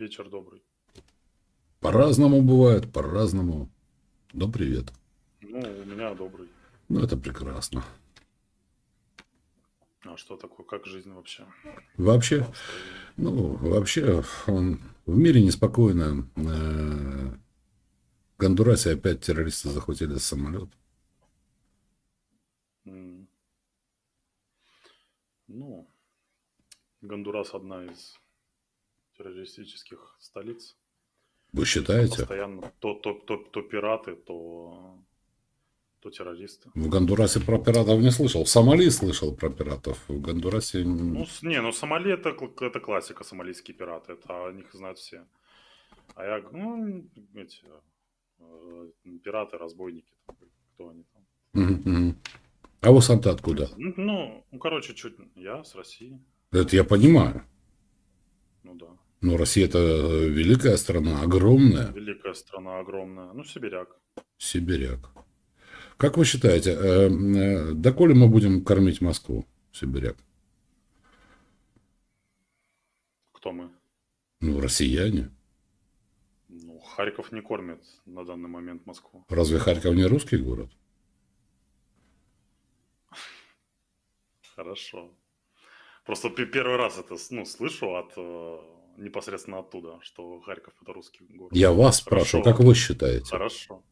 Вечер добрый. По-разному бывает, по-разному. Да, привет. Ну, у меня добрый. Ну, это прекрасно. А что такое? Как жизнь вообще? Вообще, ну, вообще, он- в мире неспокойно. Э, В Гондурасе опять террористы захватили самолет. Ну, Гондурас одна из террористических столиц. Вы считаете? Постоянно то, то, то, то пираты, то, то террористы. В Гондурасе про пиратов не слышал. В Сомали слышал про пиратов. В Гондурасе... Ну, не, ну Сомали это, это классика, сомалийские пираты. Это о них знают все. А я, ну, эти, э, пираты, разбойники, кто они там. А вы сам-то откуда? Ну, ну, ну, короче, чуть... Я с России. Это я понимаю. Ну да. Но Россия это э, великая страна, огромная. Великая страна, огромная. Ну, сибиряк. Сибиряк. Как вы считаете, э, э, доколе мы будем кормить Москву, Сибиряк? Кто мы? Ну, россияне. Ну, Харьков не кормит на данный момент Москву. Разве Харьков не русский город? Хорошо. Просто пе- первый раз это ну, слышу от э, непосредственно оттуда, что Харьков это русский город. Я вас Хорошо. спрашиваю, как вы считаете? Хорошо.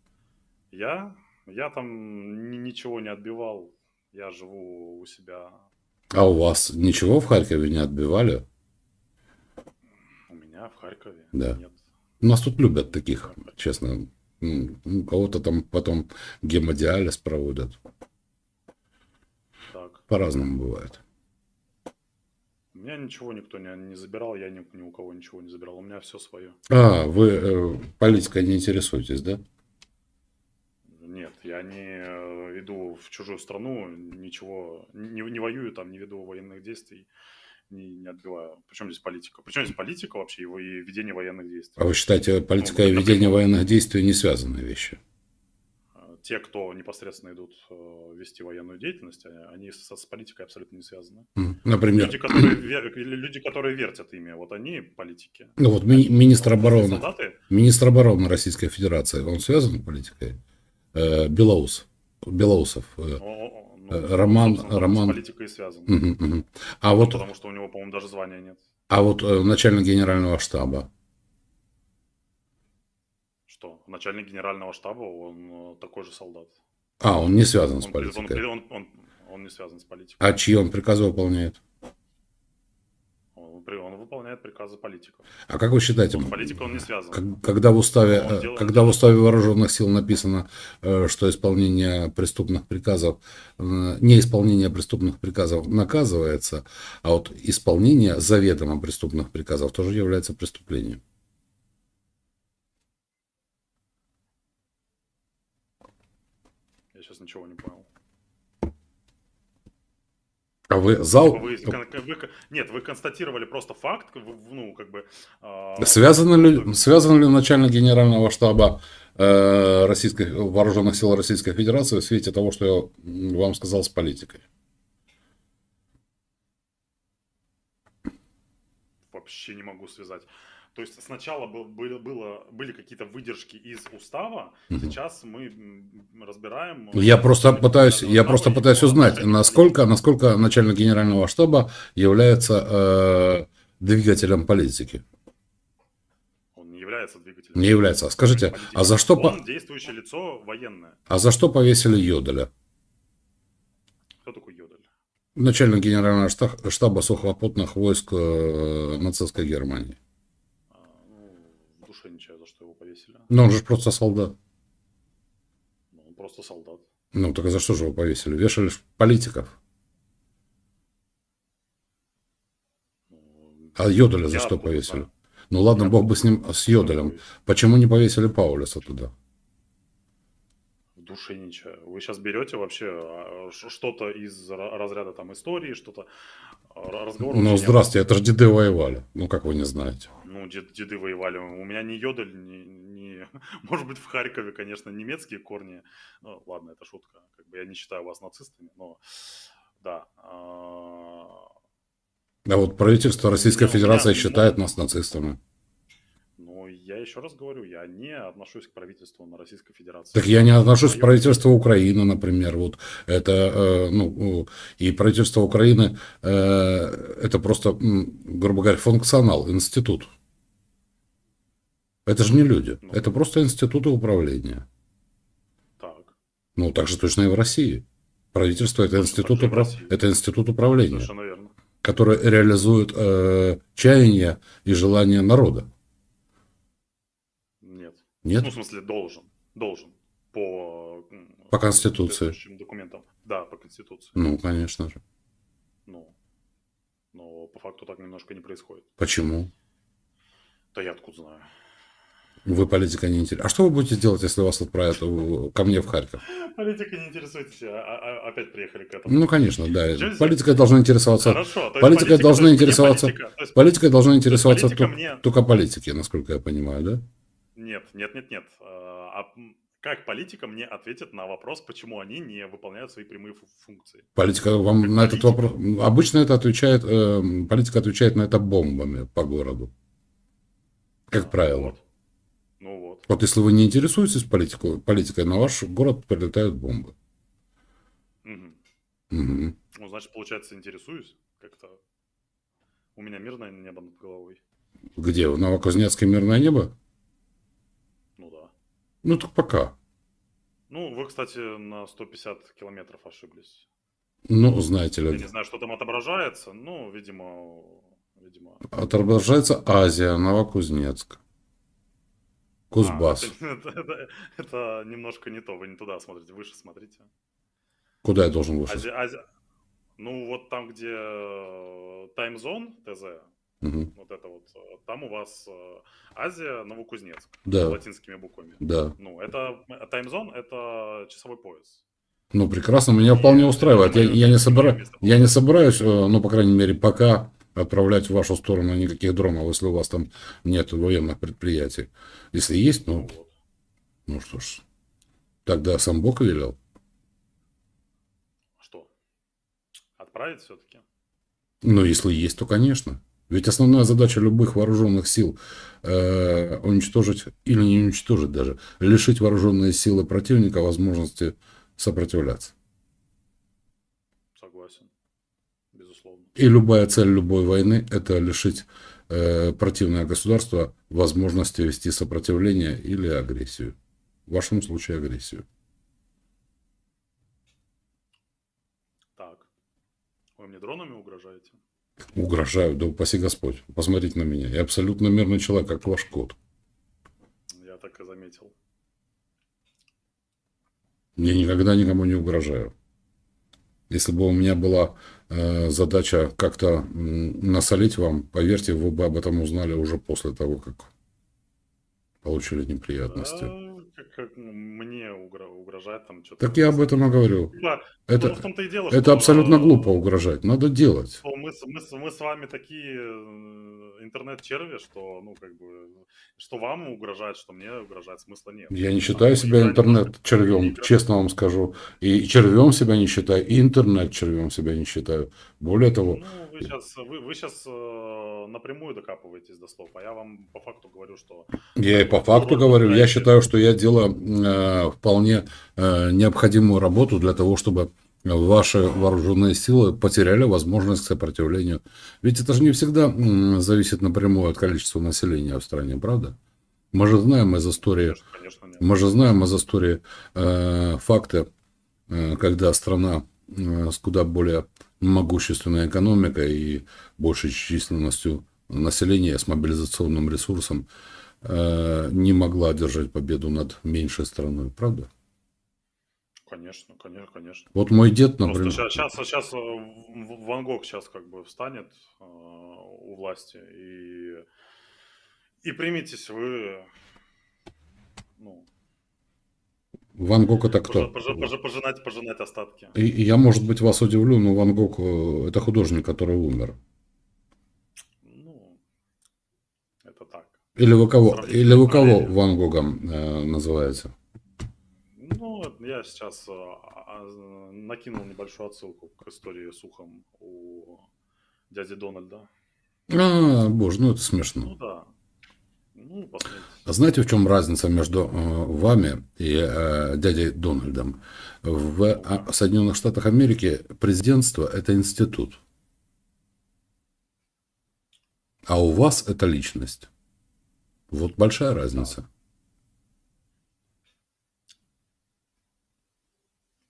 Я, я там ни- ничего не отбивал. Я живу у себя. А у вас ничего в Харькове не отбивали? У меня в Харькове. Да. Нет. Нас тут любят таких, честно. М, У кого-то там потом гемодиализ проводят. Так. По-разному бывает. У меня ничего никто не, не забирал, я ни, ни у кого ничего не забирал. У меня все свое. А, вы э, политикой не интересуетесь, да? Нет, я не э, иду в чужую страну, ничего, не, не воюю там, не веду военных действий, не, не отбиваю. Причем здесь политика? Причем здесь политика вообще и во- и ведение военных действий? А вы считаете, политика и Ну, ведение напрямую. военных действий не связанные вещи? Те, кто непосредственно идут э, вести военную деятельность, они со- с политикой абсолютно не связаны. Например, Люди, которые, вер- люди, которые вертят ими, вот они политики. ну вот ми- министр обороны, Солдаты, министр обороны Российской Федерации, он связан с политикой? Э, Белоус, Белоусов. э, ну, Роман- Роман- с политикой связан. мгм, мгм. А вот, Потому что у него, по-моему, даже звания нет. а вот э, начальник генерального штаба, Что? Начальник генерального штаба, он э, такой же солдат. а, он не связан с Он, он, политикой. при- он, он- он не связан с политикой. А чьи он приказы выполняет? Он, он выполняет приказы политиков. А как вы считаете, Он с политикой он не связан. как- когда в уставе, Он э, делает- когда в уставе вооруженных сил написано, э, что исполнение преступных приказов, неисполнение преступных приказов наказывается, а вот исполнение заведомо преступных приказов тоже является преступлением? Я сейчас ничего не понял. А вы зал? Вы, вы нет, вы констатировали просто факт, ну, как бы... а, Связан ли, связан ли начальник генерального штаба э, российской, вооруженных сил Российской Федерации в свете того, что я вам сказал с политикой? Вообще не могу связать. То есть сначала был, было, было, были какие-то выдержки из устава, Мгм. сейчас мы разбираем... Я э, просто начальника пытаюсь, я просто пытаюсь узнать, насколько, насколько начальник генерального штаба является э, двигателем политики. Он не является двигателем. Не является. А скажите, а за что, по- Он действующее лицо военное. а за что повесили Йоделя? Кто такой Йодель? Начальник генерального шта- штаба сухопутных войск э, нацистской Германии. А, ну, в душе не чаю, за что его повесили. Но он же просто солдат. Ну, он просто солдат. Ну, так а за что же его повесили? Вешали политиков. Ну, А Йоделя за я что повесили? знаю? Ну ладно, Я бог бы с ним, с Йоделем. Почему не повесили Паулюса туда? Не чаю. Вы сейчас берете вообще а, что-то из ра- разряда там истории, что-то а, разговор. Ну, здравствуйте, это же деды воевали. Ну, как вы не знаете? Ну, дед- деды воевали. У меня не Йодель, не, не- Может быть, в Харькове, конечно, немецкие корни. Ну, ладно, это шутка. Как бы я не считаю вас нацистами, но да. а, вот правительство Российской Ну, Федерации ну, считает нас нацистами. еще раз говорю, я не отношусь к правительству на Российской Федерации. Так я не отношусь к правительству Украины, например. Вот это, э, ну, и правительство Украины э, это просто, грубо говоря, функционал, институт. Это же не люди, Ну. это просто институты управления. Так, Ну, так же точно и в России. Правительство это институт, управ- это институт управления, совершенно верно. который реализует э, чаяния и желания народа. Нет. Нет? Ну, в смысле, должен. Должен. По, По Конституции. документам. Да, по Конституции. Ну, конечно же. Ну, но по факту так немножко не происходит. Почему? Да я откуда знаю. Вы политика не интересуете. А что вы будете делать, если вас отправят ко мне в Харьков? Политика не интересуетесь, а, а- а- опять приехали к этому. Ну, конечно, да. Нельзя. Политикой должна интересоваться. Хорошо. политика, есть мне интересоваться- политика, есть должна интересоваться политика тол- мне- только политики, насколько я понимаю, да? Нет, нет, нет, нет. А а, как политика мне ответит на вопрос, почему они не выполняют свои прямые фу- функции? Политика вам Как на этот политика. вопрос. Обычно это отвечает, э, политика отвечает на это бомбами по городу. Как А, правило. Вот. Ну вот. Вот если вы не интересуетесь политикой, политикой, на ваш город прилетают бомбы. Мгм. Мгм. Ну, значит, получается, интересуюсь как-то. У меня мирное небо над головой. Где? В Новокузнецке мирное небо? Ну да. Ну, так пока. Ну, вы, кстати, на 150 километров ошиблись. Ну, знаете Я ли, не знаю, что там отображается. Ну, видимо, видимо. отображается Азия, Новокузнецк, Кузбасс. А, это, это- это немножко не то. Вы не туда смотрите, выше смотрите. Куда я должен выше? Азия, Азия- Ну, вот там, где э, таймзон, ТЗ, Мгм. вот это вот, э, там у вас э, Азия, Новокузнецк, Да, латинскими буквами. да. Ну, это таймзон, это часовой пояс. Ну, прекрасно, меня вполне И устраивает. Я, я не, собира... я не собираюсь, ну, по крайней мере, пока отправлять в вашу сторону никаких дронов, если у вас там нет военных предприятий. Если есть, Ну, ну, что ж, тогда сам Бог велел. Что? Отправить все-таки? Ну, если есть, то, конечно. Ведь основная задача любых вооруженных сил э, уничтожить или не уничтожить даже, лишить вооруженные силы противника возможности сопротивляться. Согласен. Безусловно. И любая цель любой войны – это лишить э, противное государство возможности вести сопротивление или агрессию. В вашем случае агрессию. Так. Вы мне дронами угрожаете? Угрожаю, да упаси Господь. Посмотрите на меня. Я абсолютно мирный человек, как ваш кот. Я так и заметил. Я никогда никому не угрожаю. Если бы у меня была задача как-то насолить вам, поверьте, вы бы об этом узнали уже после того, как получили неприятности. Как, как, ну, мне угро- угрожать там что-то. Так я об этом и говорю. Да, Это, ну, в том-то и дело, это что, абсолютно глупо э, угрожать. Надо делать. что мы, с- мы, мы с вами такие э, интернет-черви, что, ну, как бы, что вам угрожать, что мне угрожать, смысла нет. Я не считаю себя игра немножко интернет-червем, честно вам скажу. И червем себя не считаю, и интернет-червем себя не считаю. Более того, Ну, вы сейчас, вы, вы сейчас э, напрямую докапываетесь до слов, а я вам по факту говорю, что я и по факту говорю, я считаю, что я делаю э, вполне э, необходимую работу для того, чтобы ваши вооруженные силы потеряли возможность к сопротивлению. Ведь это же не всегда зависит напрямую от количества населения в стране, правда? Мы же знаем из истории конечно, конечно. Мы же знаем из истории э, факты, э, когда страна э, с куда более могущественной экономикой и большей численностью населения, с мобилизационным ресурсом, э, не могла одержать победу над меньшей страной, правда? Конечно, конечно, конечно. Вот мой дед, например, Просто сейчас, сейчас, Ван Гог сейчас как бы встанет э, у власти и и примитесь вы, ну, Ван Гог это кто? пожи- пожи- пожинать, пожинать остатки. И, и я, может быть, вас удивлю, но Ван Гог э, это художник, который умер. Ну, это так. Или вы кого, или вы кого. Ван Гогом э, называете? Ну, я сейчас э, а, накинул небольшую отсылку к истории с ухом у дяди Дональда. А, боже, ну это Ну смешно. да. Ну, посмотрите. Знаете, в чем разница между э, вами и э, дядей Дональдом? В а, Соединенных Штатах Америки президентство – это институт. А у вас это личность. Вот большая разница.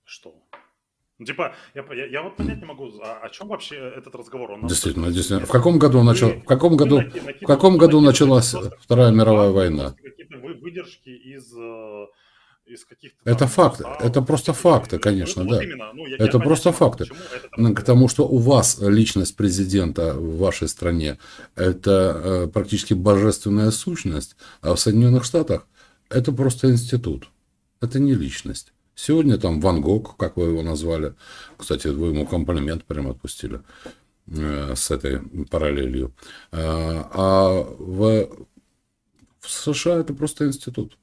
Что? Ну, типа, я, я, я вот понять не могу, а, о чем вообще этот разговор? Он Действительно, действительно. В каком году, начал, в каком году, в каком году началась Вторая мировая война? Какие-то вы- выдержки из, э, из каких-то... Это там факты, устав, это просто факты, вот- конечно, вот да. именно, ну, я- я Это понять просто могу, факты. это Ну, К тому, что у вас личность президента в вашей стране – это э, практически божественная сущность, а в Соединенных Штатах это просто институт. Это не личность. Сегодня там Ван Гог, как вы его назвали, кстати, вы ему комплимент прямо отпустили э, с этой параллелью. Э, А в, в США это просто институт.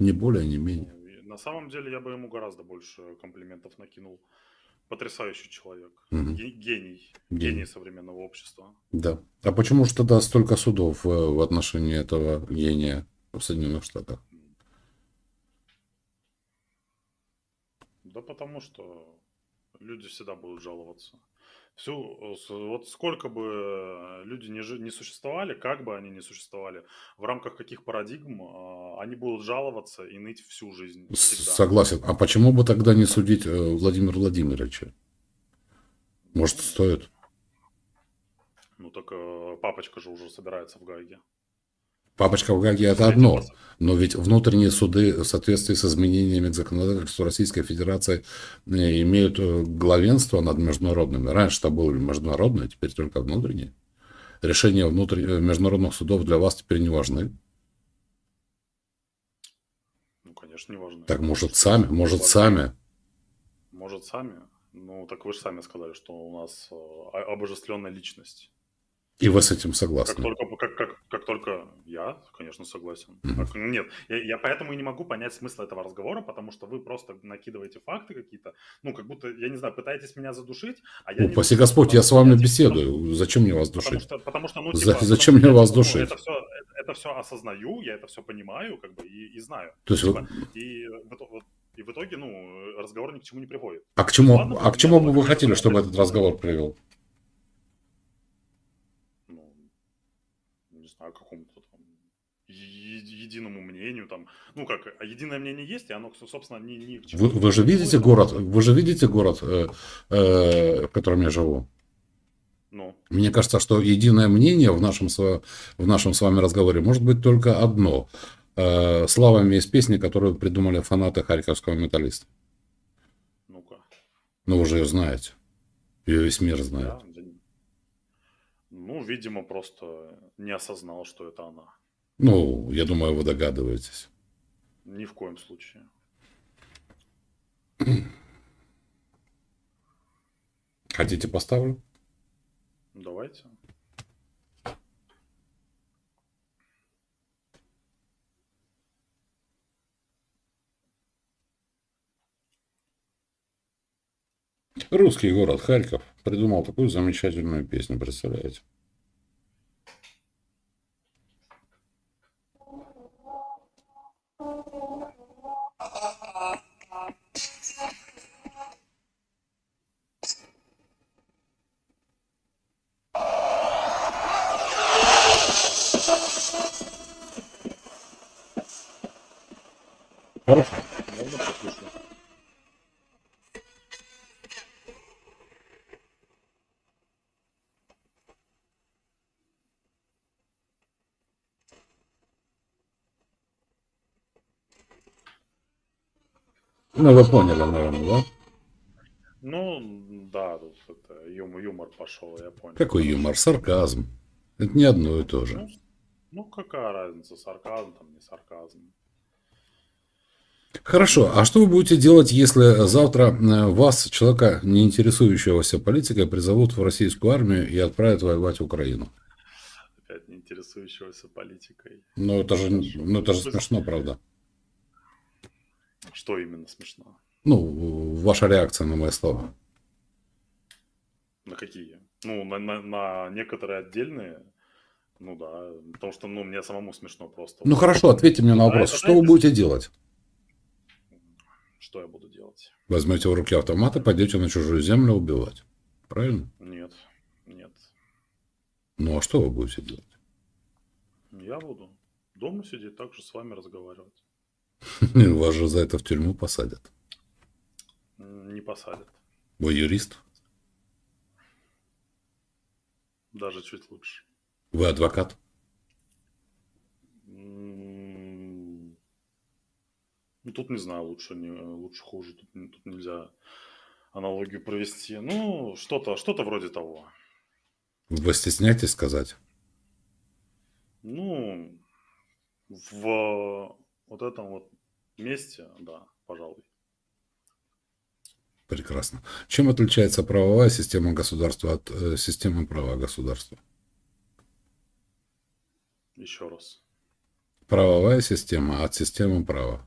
Не более, не менее. На самом деле я бы ему гораздо больше комплиментов накинул. Потрясающий человек. Ге- Гений. Гений. Гений современного общества. Да. А почему же тогда столько судов э, в отношении этого гения в Соединенных Штатах? Да потому что люди всегда будут жаловаться. Всю, э, вот сколько бы э, люди не, жи- не существовали, как бы они ни существовали, в рамках каких парадигм, э, они будут жаловаться и ныть всю жизнь. Всегда. Согласен. А почему бы тогда не судить э, Владимира Владимировича? Может, стоит? Ну так э, папочка же уже собирается в Гайге. Папочка в Гаге – это одно. Но ведь внутренние суды в соответствии с изменениями к законодательству Российской Федерации э, имеют э, главенство над международными. Раньше это были международные, теперь только внутренние. Решения внутри... э, международных судов для вас теперь не важны. Ну, конечно, не важно. Так может сами, может сами. Может сами. Ну, так вы же сами сказали, что у нас обожествленная личность. И вы с этим Как согласны. только, как, как, как только я, конечно, согласен. Так, нет, я, я поэтому и не могу понять смысл этого разговора, потому что вы просто накидываете факты какие-то, ну, как будто, я не знаю, пытаетесь меня задушить, а я не Упаси душу, Господь, я потому с вами беседую. Зачем мне вас Потому душить? что, потому что, ну, За- типа, зачем потому мне вас ну, душить? Это все, это, все осознаю, я это все понимаю, как бы, и, и знаю. То есть, Типа, и, в ито- вот- и в итоге, ну, разговор ни к чему не приводит. а к чему, Ладно, а к чему бы вы хотели, чтобы этот разговор привел? ну, не знаю, какому-то там единому мнению, там, ну как, а единое мнение есть, и оно, собственно, ни, ни к чему. Вы, вы же не видите город, вы же видите город, э, э, в котором я живу. Ну, Мне кажется, что единое мнение в нашем, в нашем с вами разговоре может быть только одно. Э, Славами из песни, которую придумали фанаты харьковского металлиста. ну-ка. Ну, вы же ее знаете. Ее весь мир знает. Да. Ну, видимо, просто не осознал, что это она. Ну, я думаю, вы догадываетесь. Ни в коем случае. Хотите поставлю? Давайте. Русский город Харьков придумал такую замечательную песню, представляете? Хорошо. Можно послушать? Ну, вы поняли, наверное, да? Ну, да, тут это, юм- юмор пошел, я понял. Какой юмор, сарказм. Это не одно и то же. Ну, ну, какая разница, сарказм там, не сарказм. Хорошо, а что вы будете делать, если завтра э, вас, человека, не интересующегося политикой, призовут в российскую армию и отправят воевать в Украину? Опять не интересующегося политикой. Ну, это же, ну, это же смешно, правда? Что именно смешно? Ну, ваша реакция на мои слова. На какие? Ну, на, на- на некоторые отдельные Ну да, потому что, ну, мне самому смешно просто. Ну хорошо, ответьте мне на А вопрос. это, Что вы знаете, будете делать? Что я буду делать? Возьмете в руки автомат и пойдете на чужую землю убивать. Правильно? Нет, нет. Ну а что вы будете делать? Я буду дома сидеть, так же с вами разговаривать. Вас же за это в тюрьму посадят. Не посадят. Вы юрист? Даже чуть лучше. Вы адвокат? Ну, тут не знаю, лучше, не, лучше, хуже. Тут, тут нельзя аналогию провести. Ну, что-то что вроде того. Вы стесняетесь сказать? Ну, в вот этом вот месте, да, пожалуй. Прекрасно. Чем отличается правовая система государства от э, системы права государства? Еще раз. Правовая система от системы права.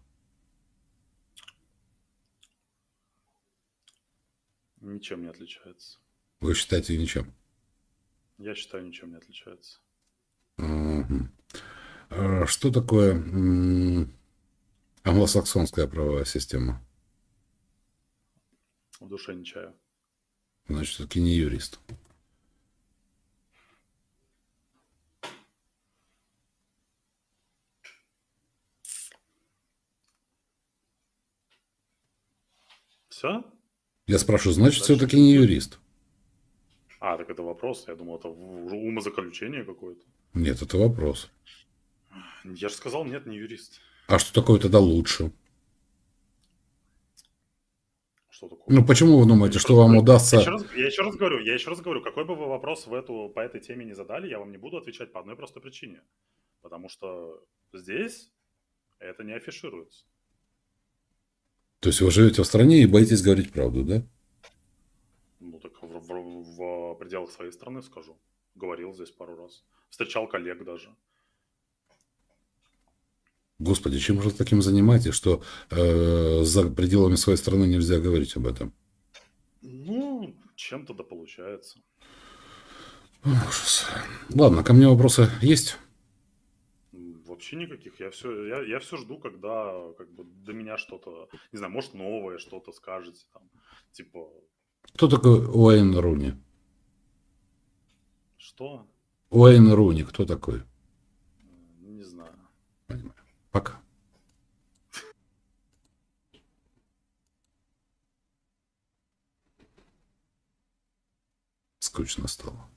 Ничем не отличается. Вы считаете ничем? Я считаю, ничем не отличается. А Что такое англосаксонская правовая система? В душе не чаю. Значит, все-таки не юрист. Все? Я спрашиваю, значит, Дальше. все-таки не юрист? А, так это вопрос. Я думал, это умозаключение какое-то. Нет, это вопрос. Я же сказал, нет, не юрист. А что такое тогда лучше? Что такое? Ну, почему вы думаете, Я что вам говорю- удастся... Я еще, раз, я еще раз говорю, я еще раз говорю, какой бы вы вопрос в эту, по этой теме не задали, я вам не буду отвечать по одной простой причине. Потому что здесь это не афишируется. То есть вы живете в стране и боитесь говорить правду, да? Ну, так в, в- в пределах своей страны скажу. Говорил здесь пару раз. Встречал коллег даже. Господи, чем же таким занимаетесь, что э, за пределами своей страны нельзя говорить об этом? Ну, чем-то да получается. Ужас. Ладно, ко мне вопросы есть? Вообще никаких. Я все, я, я все жду, когда как бы до меня что-то, не знаю, может новое что-то скажете там. Типа, Кто такой Уэйн Руни? что? Уэйн Руни, кто такой? М, Не знаю. Понимаю. Пока. Скучно стало.